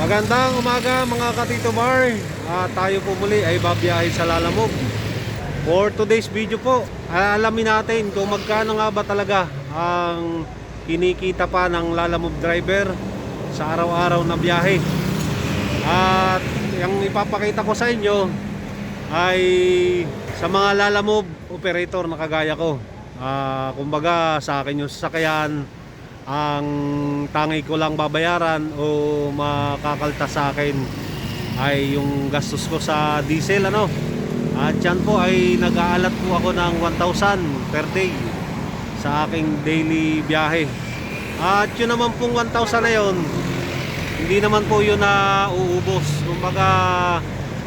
Magandang umaga mga katito bar Ah, Tayo po muli ay babiyahe sa Lalamog For today's video po Alamin natin kung magkano nga ba talaga Ang kinikita pa ng Lalamog driver Sa araw-araw na biyahe. At yung ipapakita ko sa inyo Ay sa mga Lalamog operator na kagaya ko. Ah, Kumbaga sa akin yung sasakyan ang tangi ko lang babayaran o makakalta sa akin ay yung gastos ko sa diesel ano? At yan po ay nag-aalat po ako ng 1,000 per day sa aking daily biyahe. At yun naman pong 1,000 na yun hindi naman po yun na uubos. Kumbaga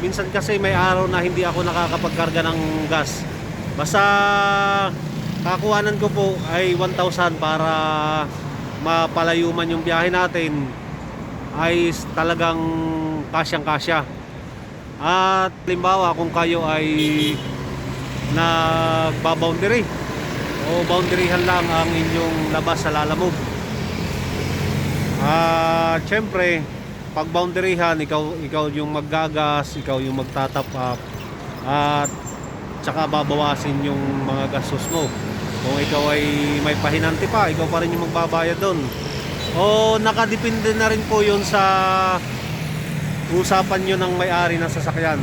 minsan kasi may araw na hindi ako nakakapagkarga ng gas. Basta kakuhanan ko po ay 1,000 para mapalayo man yung biyahe natin ay talagang kasyang kasya at limbawa kung kayo ay nagbaboundary o boundaryhan lang ang inyong labas sa lalamog at syempre pag boundaryhan ikaw, ikaw yung maggagas ikaw yung magtatap up at tsaka babawasin yung mga gastos mo kung ikaw ay may pahinanti pa, ikaw pa rin yung magbabayad doon. O nakadepende na rin po yun sa usapan nyo ng may-ari ng sasakyan.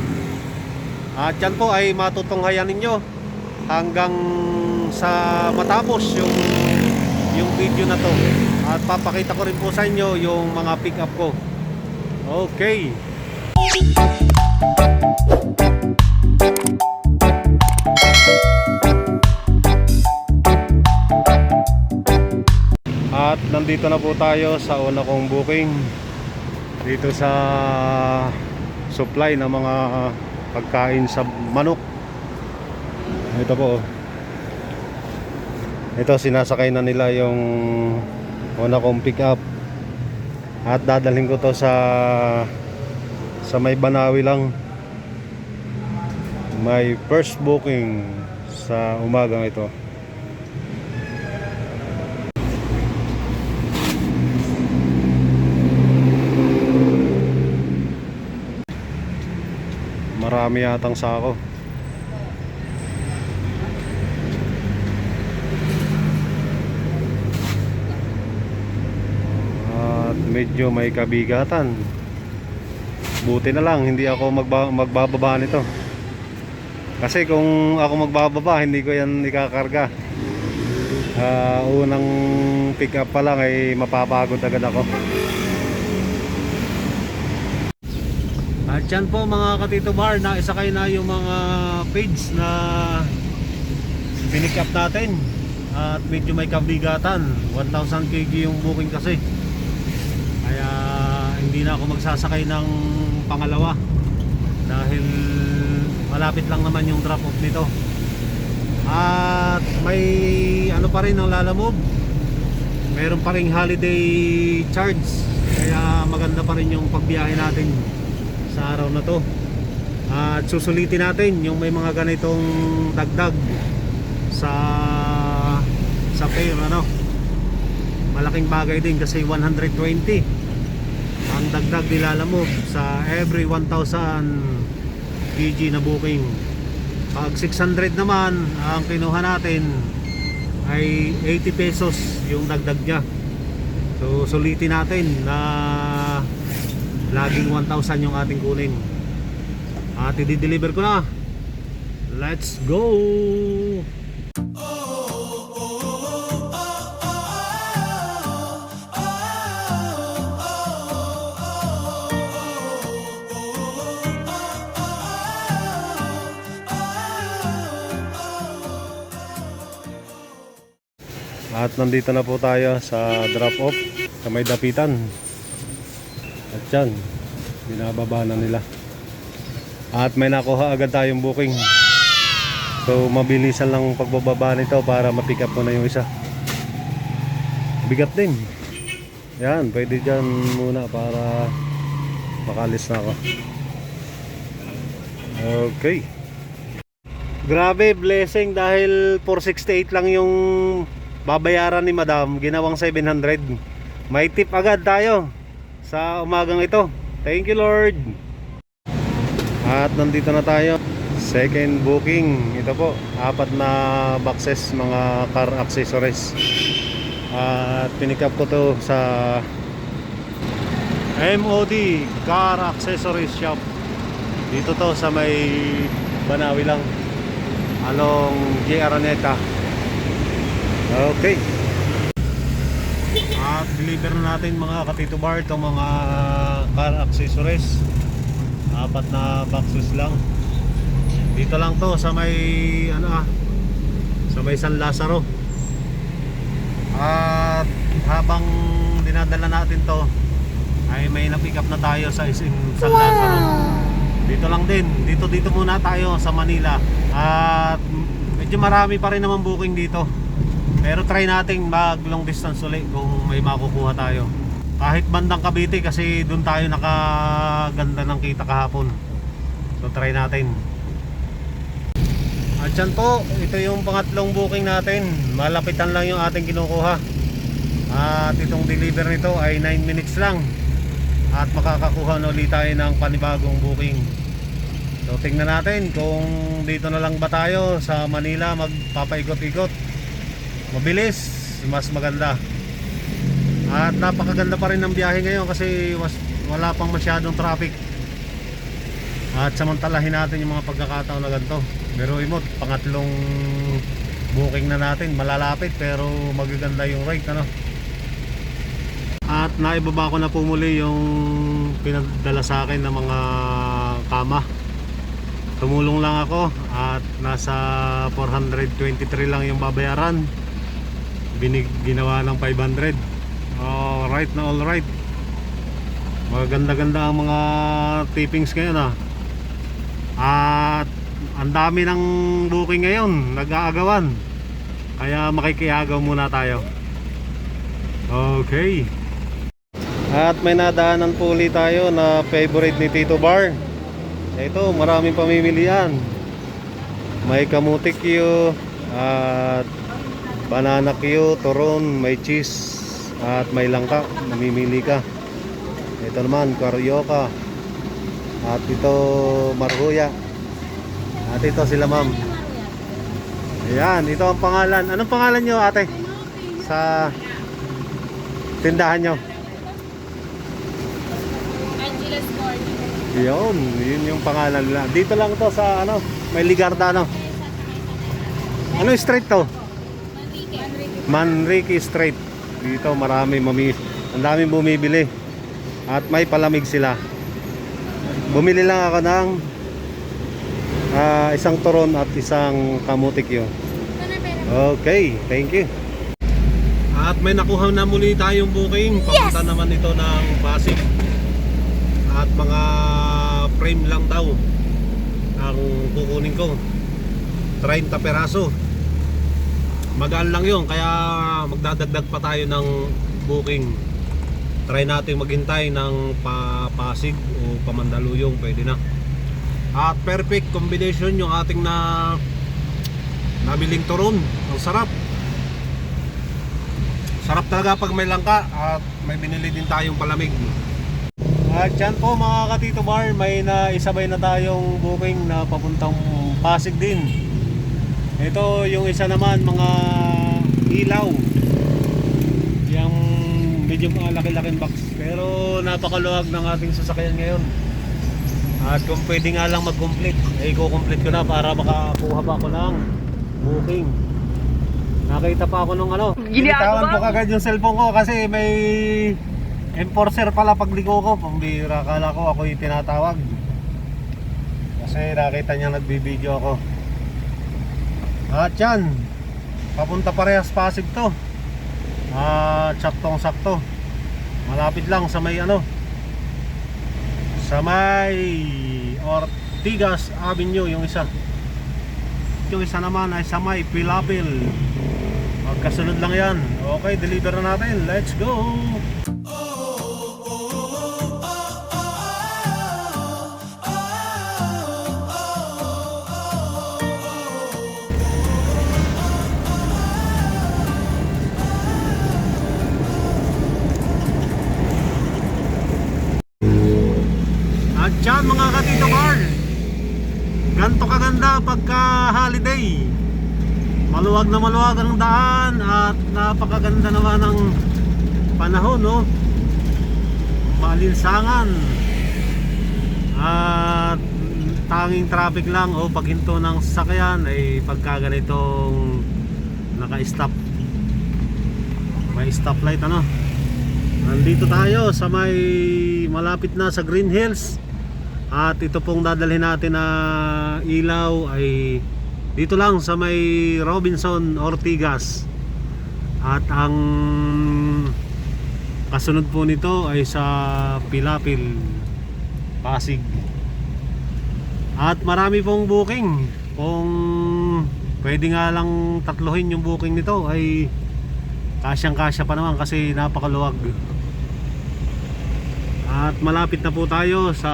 At yan po ay matutunghayan ninyo hanggang sa matapos yung yung video na to. At papakita ko rin po sa inyo yung mga pick up ko. Okay. Nandito na po tayo sa una kong booking dito sa supply ng mga pagkain sa manok. Ito po. Ito sinasakay na nila yung una kong pick up. At dadalhin ko to sa sa may Banawi lang. My first booking sa umagang ito. Marami yatang sako. At medyo may kabigatan. Buti na lang hindi ako magba magbababa nito. Kasi kung ako magbababa, hindi ko yan ikakarga. Ah, unang pick up pa lang ay mapapagod agad ako. At yan po mga katito bar na isakay na yung mga page na pinick natin. At medyo may kabigatan. 1,000 kg yung booking kasi. Kaya hindi na ako magsasakay ng pangalawa. Dahil malapit lang naman yung drop off nito. At may ano pa rin ang lalamove. Meron pa rin holiday charge. Kaya maganda pa rin yung pagbiyahe natin sa araw na to. At susulitin natin yung may mga ganitong dagdag sa sa fare ano? Malaking bagay din kasi 120 ang dagdag nilalamog sa every 1,000 kg na booking. Pag 600 naman ang kinuha natin ay 80 pesos yung dagdag niya. So sulitin natin na laging 1,000 yung ating kunin. At i-deliver ko na. Let's go! At nandito na po tayo sa drop off sa may dapitan. At yan, binababa na nila. At may nakuha agad tayong booking. So mabilisan lang pagbababa nito para ma-pick up ko na yung isa. Bigat din. Yan, pwede dyan muna para makalis na ako. Okay. Grabe, blessing dahil 468 lang yung babayaran ni Madam, ginawang 700. May tip agad tayo sa umagang ito. Thank you Lord. At nandito na tayo. Second booking. Ito po, apat na boxes mga car accessories. At pinick up ko to sa MOD Car Accessories Shop. Dito to sa may Banawi lang. Along J. Araneta. Okay. At deliver na natin mga katito bar itong mga car accessories. Apat na boxes lang. Dito lang to sa may ano ah sa may San Lazaro. At habang dinadala natin to ay may na-pick up na tayo sa SM San Lazaro. Dito lang din. Dito dito muna tayo sa Manila. At medyo marami pa rin naman booking dito. Pero try nating mag long distance ulit kung may makukuha tayo. Kahit bandang Cavite kasi doon tayo nakaganda ng kita kahapon. So try natin. At yan po, ito yung pangatlong booking natin. Malapitan lang yung ating kinukuha. At itong deliver nito ay 9 minutes lang. At makakakuha na ulit tayo ng panibagong booking. So tingnan natin kung dito na lang ba tayo sa Manila magpapaikot-ikot. Mabilis, mas maganda. At napakaganda pa rin ng biyahe ngayon kasi was, wala pang masyadong traffic. At samantalahin natin yung mga pagkakataon na ganito. Pero imot, pangatlong booking na natin, malalapit pero magaganda yung rate ano. At naibaba ko na po muli yung pinadala sa akin ng mga kama. Tumulong lang ako at nasa 423 lang yung babayaran. Binig ginawa ng 500. Alright na alright. Maganda-ganda ang mga tippings ngayon ah. At ang dami ng booking ngayon, nag-aagawan. Kaya makikiagaw muna tayo. Okay. At may nadaanan po ulit tayo na favorite ni Tito Bar. Ito, maraming pamimilian. May kamutik Q at banana Q, turon, may cheese at may langka. Mamimili ka. Ito naman, karyoka. At ito, marhuya. At ito sila ma'am. Ayan, ito ang pangalan. Anong pangalan nyo ate? Sa tindahan nyo? Angela's Corner. Yun, yun yung pangalan nila. Dito lang to sa ano, may Ligarda no. Ano yung street to? Manrique. Street. Dito marami mami, ang daming bumibili. At may palamig sila. Bumili lang ako ng ah, isang turon at isang kamutik yun. Okay, thank you. At may nakuha na muli tayong booking. Papunta naman ito ng Pasig. At mga frame lang daw ang kukunin ko. 30 peraso. Magaan lang yun, kaya magdadagdag pa tayo ng booking. Try natin maghintay ng pa Pasig o Pamandaluyong, pwede na. At perfect combination yung ating na nabiling turon. Ang sarap. Sarap talaga pag may langka at may binili din tayong palamig. At yan po mga katito bar, may na isabay na tayong booking na papuntang Pasig din. Ito yung isa naman mga ilaw. Yung medyo malaki-laking box. Pero napakaluwag ng ating sasakyan ngayon. At kung pwede nga lang mag-complete, eh i-complete ko na para makakuha pa ako ng booking. Nakita pa ako nung ano. Ginitawan ko kagad yung cellphone ko kasi may enforcer pala pagligo ko. Pambira, kala ko ako yung tinatawag. Kasi nakita niya nagbibideo ako. At yan, papunta parehas Pasig to. At saktong sakto. Malapit lang sa may ano. Sa may Ortigas Avenue yung isa. Yung isa naman ay sa may Pilapil. Magkasunod lang yan. Okay, deliver na natin. Let's go! Yan mga katito bar. Ganto kaganda pagka holiday. Maluwag na maluwag ang daan at napakaganda naman ng panahon no. Malinsangan. At tanging traffic lang o paghinto ng sasakyan ay pagka ganitong naka-stop. May stoplight ano. Nandito tayo sa may malapit na sa Green Hills. At ito pong dadalhin natin na ilaw ay dito lang sa may Robinson Ortigas. At ang kasunod po nito ay sa Pilapil, Pasig. At marami pong booking. Kung pwede nga lang tatlohin yung booking nito ay kasyang kasya pa naman kasi napakaluwag. At malapit na po tayo sa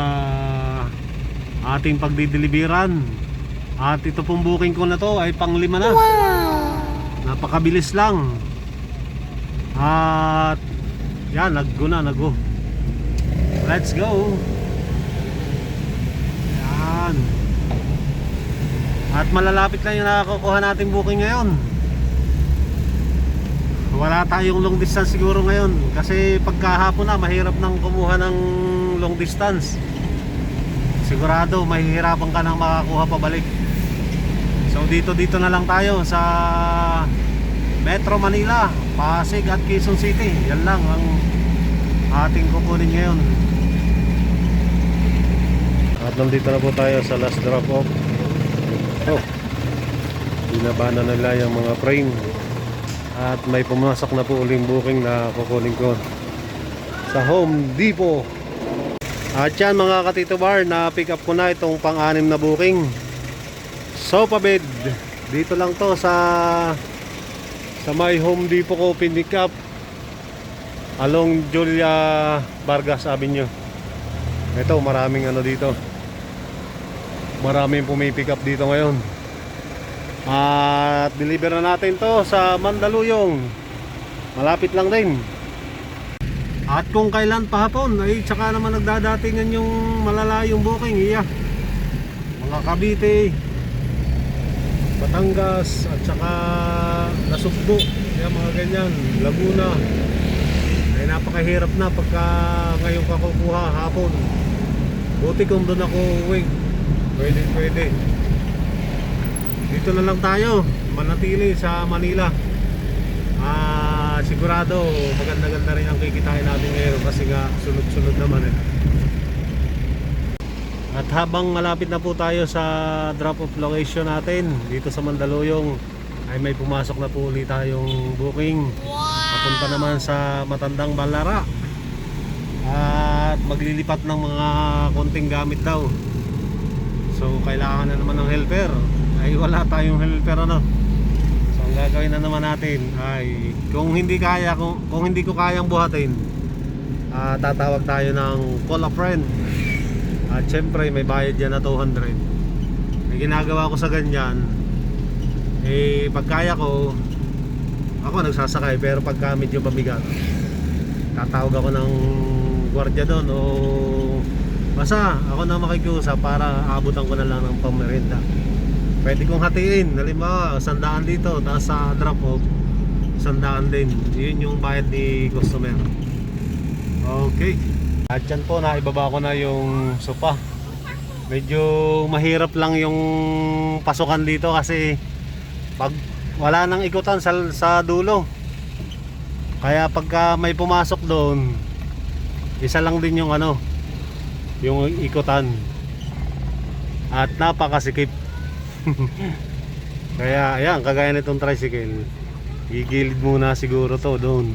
ating pagdideliveran. At ito pong booking ko na to ay pang lima na. Napakabilis lang. At yan, nag-go na, nag-go. Let's go. Yan. At malalapit lang yung nakakuha nating booking ngayon. Wala tayong long distance siguro ngayon kasi pagkahapon na mahirap nang kumuha ng long distance. Sigurado mahihirapan ka nang makakuha pabalik. So dito dito na lang tayo sa Metro Manila, Pasig at Quezon City. Yan lang ang ating kukunin ngayon. At nandito na po tayo sa last drop off. Oh. Binaba na nila yung mga frame. At may pumasok na po uling booking na kukunin ko sa Home Depot. At yan mga katito bar, na pick up ko na itong pang-anim na booking. Sofa bed. Dito lang to sa sa may Home Depot ko pinick up along Julia Vargas Avenue. Ito, maraming ano dito. Maraming pumipick up dito ngayon. At deliver na natin to sa Mandaluyong. Malapit lang din. At kung kailan pa hapon ay tsaka naman nagdadatingan yung malalayong booking iya. Mga Cavite, Batangas at saka Nasugbo, yan mga ganyan, Laguna. Ay napakahirap na pagka ngayon ka kukuha hapon. Buti kung doon ako uwi. Pwede, pwede. Dito na lang tayo, manatili sa Manila. Ah, sigurado maganda-ganda rin ang kikitain natin ngayon kasi nga sunod-sunod naman eh. At habang malapit na po tayo sa drop-off location natin dito sa Mandaluyong ay may pumasok na po ulit tayong booking. Papunta naman sa Matandang Balara. At maglilipat ng mga konting gamit daw. So kailangan na naman ng helper. Ay wala tayong helper ano. Gagawin na naman natin ay kung hindi kaya kung, kung hindi ko kayang buhatin, ah, tatawag tayo ng call a friend. At syempre may bayad yan na 200. May ginagawa ko sa ganyan. Eh pag kaya ko ako nagsasakay pero pagka medyo mabigat tatawag ako ng gwardiya doon o basta ako na makikiusap para abutan ko na lang ng pamerinda pwede kong hatiin. Halimbawa sandaan dito tapos sa drop off sandaan din. Yun yung bayad ni customer. Okay. At dyan po naibaba ko na yung sopa medyo mahirap lang yung pasukan dito kasi pag wala nang ikutan sa, sa dulo. Kaya pagka may pumasok doon isa lang din yung ano yung ikutan. At napakasikip kaya ayan kagaya nitong tricycle gigilid muna siguro to doon.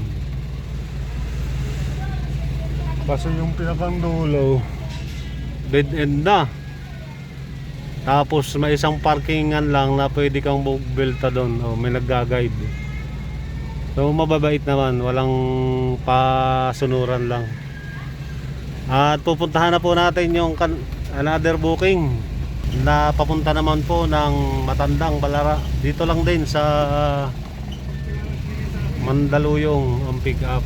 Kaso yung pinakang dulo dead end na. Tapos may isang parkingan lang na pwede kang bugbelta doon. O may nagga-guide. So mababait naman. Walang pasunuran lang. At pupuntahan na po natin yung another booking na papunta naman po ng Matandang Balara dito lang din sa Mandaluyong ang pick up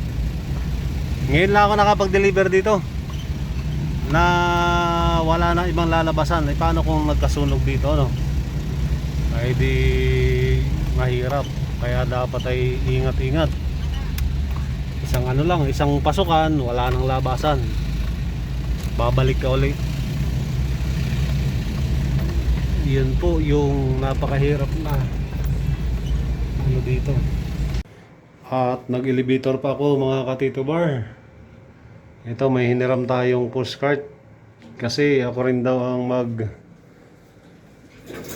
ngayon lang ako nakapag-deliver dito na wala na ibang lalabasan. Eh, paano kung nagkasunog dito, no? Ay di mahirap. Kaya dapat ay ingat-ingat. Isang ano lang, isang pasukan, wala nang labasan. Babalik ka ulit. Yun po yung napakahirap na ano dito. At nag-elevator pa ako mga katito bar. Ito may hiniram tayong postcard kasi ako rin daw ang mag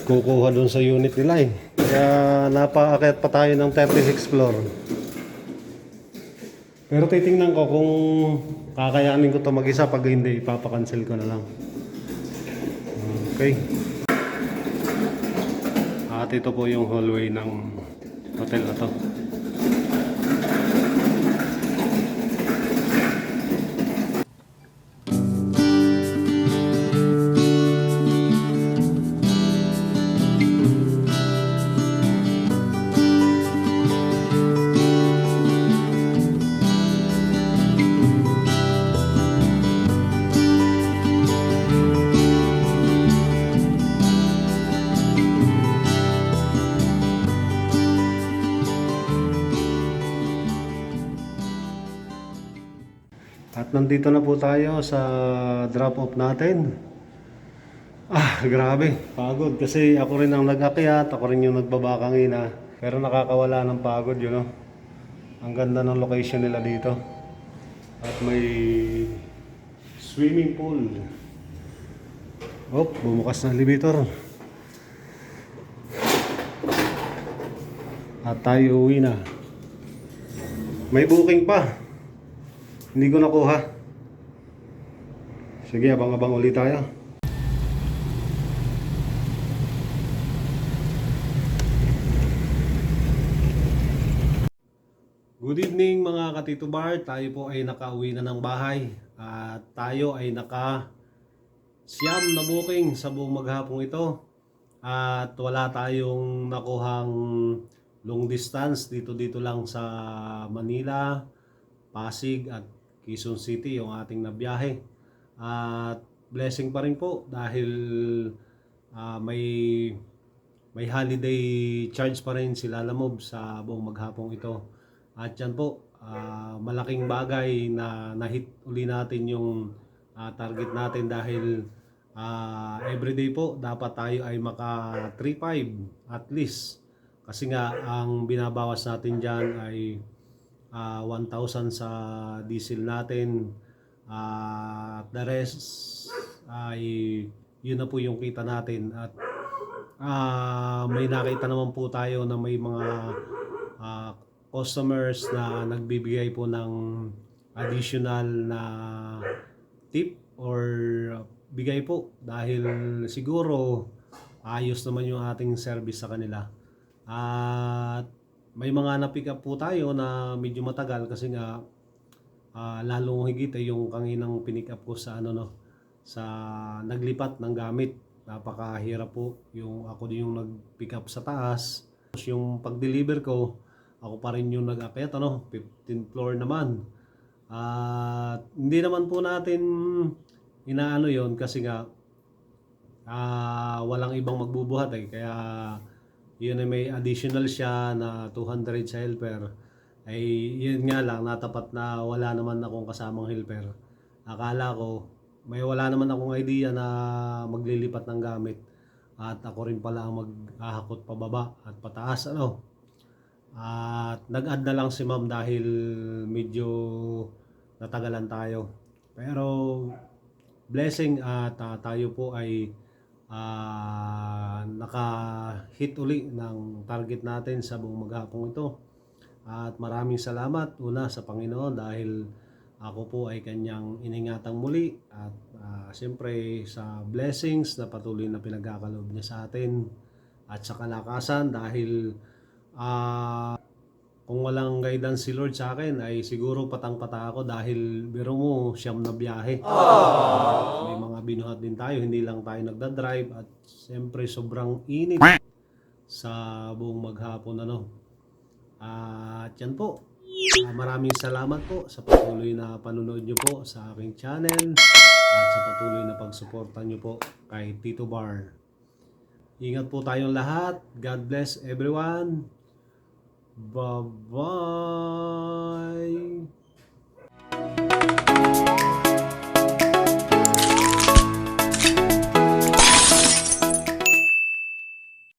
kukuha doon sa unit nila eh. Kaya napaakyat pa tayo ng 36 floor. Pero titingnan ko kung kakayanin ko to mag-isa pag hindi ipapakancel ko na lang. Okay. At ito po yung hallway ng hotel na to. At nandito na po tayo sa drop off natin. Ah, grabe. Pagod kasi ako rin ang nag-akyat, ako rin yung nagbabakangina. Pero nakakawala ng pagod yun, no? Ang ganda ng location nila dito. At may swimming pool. Oh, bumukas na elevator. At tayo uwi na. May booking pa. Hindi ko nakuha. Sige, abang-abang ulit tayo. Good evening mga katito bar. Tayo po ay nakauwi na ng bahay. At tayo ay naka siyam na booking sa buong maghapong ito. At wala tayong nakuhang long distance dito dito lang sa Manila, Pasig at Quezon City yung ating nabiyahe. At blessing pa rin po dahil ah, may may holiday charge pa rin sila Lamob sa buong maghapong ito. At yan po, ah, malaking bagay na nahit uli natin yung ah, target natin dahil ah, everyday po dapat tayo ay maka 3.5 at least. Kasi nga ang binabawas natin dyan ay ah, 1,000 sa diesel natin. Ah, the rest ay yun na po yung kita natin at ah, may nakita naman po tayo na may mga ah, customers na nagbibigay po ng additional na tip or bigay po dahil siguro ayos naman yung ating service sa kanila. At may mga na-pick up po tayo na medyo matagal kasi nga ah, lalong higit ay yung kanginang pinick up ko sa ano no sa naglipat ng gamit. Napakahirap po yung ako din yung nag-pick up sa taas. Yung pag-deliver ko, ako pa rin yung nag-akyat ano, 15th floor naman. At hindi naman po natin inaano yon kasi nga ah walang ibang magbubuhat eh. Kaya yun ay may additional siya na 200 sa helper. Ay yun nga lang natapat na wala naman akong kasamang helper. Akala ko may wala naman akong idea na maglilipat ng gamit at ako rin pala ang maghahakot pababa at pataas ano. At nag-add na lang si ma'am dahil medyo natagalan tayo. Pero blessing at ah, tayo po ay ah, naka-hit uli ng target natin sa buong maghapong ito. At maraming salamat una sa Panginoon dahil ako po ay kanyang iningatang muli at ah, siyempre sa blessings na patuloy na pinagkakaloob niya sa atin at sa kalakasan dahil ah, kung walang guidance si Lord sa akin ay siguro patang-pata ako dahil biro mo siyam na biyahe. May mga binuhat din tayo, hindi lang tayo nagda-drive at siyempre sobrang init sa buong maghapon ano. At yan po. Maraming salamat po sa patuloy na panunood nyo po sa aking channel. at sa patuloy na pagsuporta nyo po kay Tito Bar. Ingat po tayong lahat. God bless everyone. Bye bye.